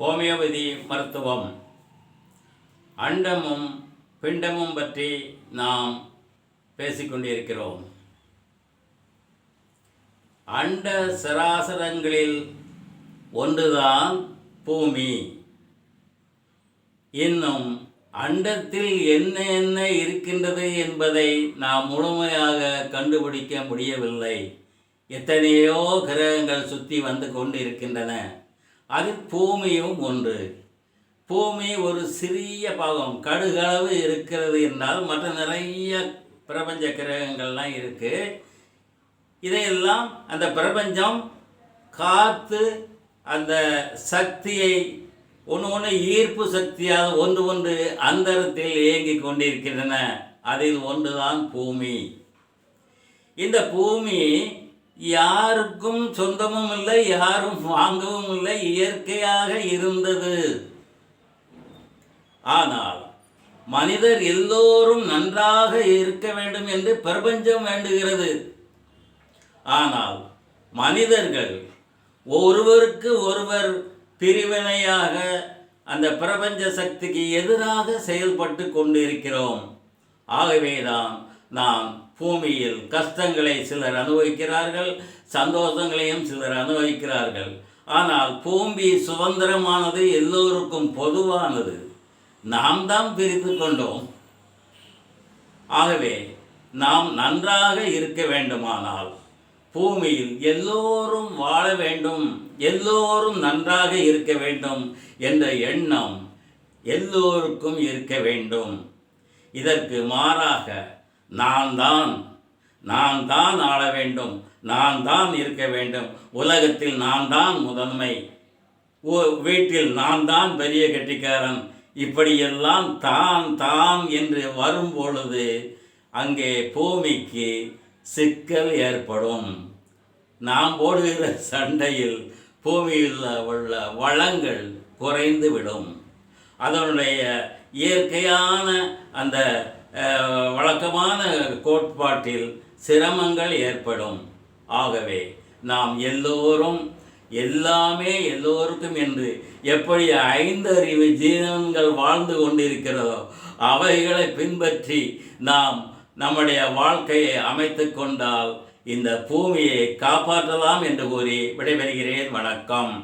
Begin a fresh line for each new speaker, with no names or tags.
Homeopathy மருத்துவம். அண்டமும் பிண்டமும் பற்றி நாம் பேசிக்கொண்டிருக்கிறோம். அண்ட சராசரங்களில் ஒன்றுதான் பூமி. இன்னும் அண்டத்தில் என்ன என்ன இருக்கின்றது என்பதை நாம் முழுமையாக கண்டுபிடிக்க முடியவில்லை. எத்தனையோ கிரகங்கள் சுற்றி வந்து கொண்டு இருக்கின்றன அதில் பூமியும் ஒன்று. பூமி ஒரு சிறிய பாகம் கடுகளவு இருக்கிறது என்றால் மற்ற நிறைய பிரபஞ்ச கிரகங்கள்லாம் இருக்குது இதையெல்லாம் அந்த பிரபஞ்சம் காத்து அந்த சக்தியை ஒன்று ஒன்று ஈர்ப்பு சக்தியாக ஒன்று ஒன்று அந்தரத்தில் இயங்கிக் கொண்டிருக்கின்றன. அதில் ஒன்றுதான் பூமி. இந்த பூமி யாருக்கும் சொந்தமும் இல்லை யாரும் வாங்கவும் இல்லை இயற்கையாக இருந்தது. ஆனால் மனிதர் எல்லோரும் நன்றாக இருக்க வேண்டும் என்று பிரபஞ்சம் வேண்டுகிறது. ஆனால் மனிதர்கள் ஒருவருக்கு ஒருவர் பிரிவினையாக அந்த பிரபஞ்ச சக்திக்கு எதிராக செயல்பட்டு கொண்டிருக்கிறோம். ஆகவேதான் நாம் பூமியில் கஷ்டங்களை சிலர் அனுபவிக்கிறார்கள் சந்தோஷங்களையும் சிலர் அனுபவிக்கிறார்கள். ஆனால் பூமி சுதந்திரமானது எல்லோருக்கும் பொதுவானது. நாம் தான் பிரித்து கொண்டோம். ஆகவே நாம் நன்றாக இருக்க வேண்டுமானால் பூமியில் எல்லோரும் வாழ வேண்டும் எல்லோரும் நன்றாக இருக்க வேண்டும் என்ற எண்ணம் எல்லோருக்கும் இருக்க வேண்டும். இதற்கு மாறாக நான் தான் நான் தான் ஆள வேண்டும் நான் தான் இருக்க வேண்டும். உலகத்தில் நான் தான் முதன்மை. ஓ- வீட்டில் நான் தான் பெரிய கெட்டிக்காரன். இப்படியெல்லாம் தான் தான் என்று வரும் பொழுது அங்கே பூமிக்கு சிக்கல் ஏற்படும். நாம் போடுகிற சண்டையில் பூமியில் உள்ள வளங்கள் குறைந்து விடும். அதனுடைய இயற்கையான அந்த வழக்கமான கோட்பாட்டில் சிரமங்கள் ஏற்படும். ஆகவே நாம் எல்லோரும் எல்லாமே எல்லோருக்கும் என்று எப்படி ஐந்தறிவு ஜீவன்கள் வாழ்ந்து கொண்டிருக்கிறதோ அவைகளை பின்பற்றி நாம் நம்முடைய வாழ்க்கையை அமைத்து கொண்டால் இந்த பூமியை காப்பாற்றலாம் என்று கூறி விடைபெறுகிறேன். வணக்கம்.